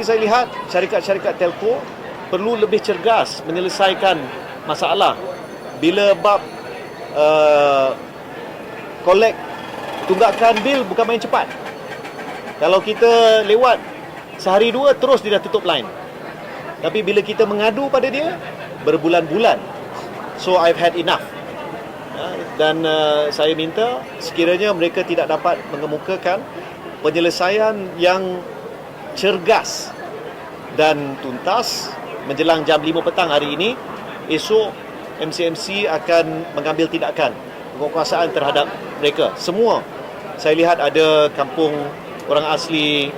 Saya lihat syarikat-syarikat telco perlu lebih cergas menyelesaikan masalah bila bab uh, collect tunggakan bil bukan main cepat. Kalau kita lewat sehari dua terus dia dah tutup line. Tapi bila kita mengadu pada dia berbulan-bulan. So I've had enough. Ya, Dan uh, saya minta sekiranya mereka tidak dapat mengemukakan penyelesaian yang cergas dan tuntas menjelang jam 5 petang hari ini, esok MCMC akan mengambil tindakan penguasaan terhadap mereka. Semua saya lihat ada kampung orang asli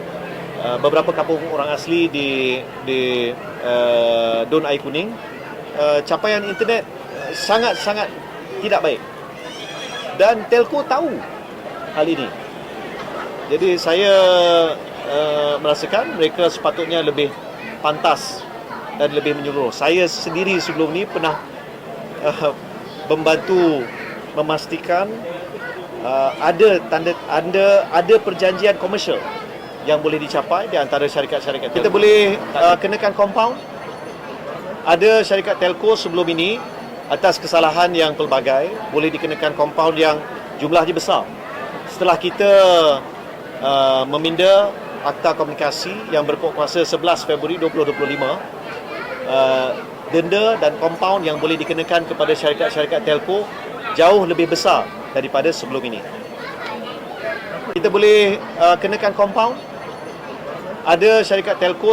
uh, beberapa kampung orang asli di di uh, Don Air Kuning uh, capaian internet sangat-sangat tidak baik. Dan telco tahu hal ini. Jadi saya uh, merasakan mereka sepatutnya lebih pantas dan lebih menyeluruh. Saya sendiri sebelum ni pernah uh, membantu memastikan uh, ada tanda ada ada perjanjian komersial yang boleh dicapai di antara syarikat-syarikat. Kita boleh uh, kenakan compound. Ada syarikat telco sebelum ini atas kesalahan yang pelbagai boleh dikenakan compound yang jumlahnya besar. Setelah kita uh, meminda Akta Komunikasi yang kuasa 11 Februari 2025 uh, denda dan compound yang boleh dikenakan kepada syarikat-syarikat telco jauh lebih besar daripada sebelum ini. Kita boleh uh, kenakan compound. Ada syarikat telco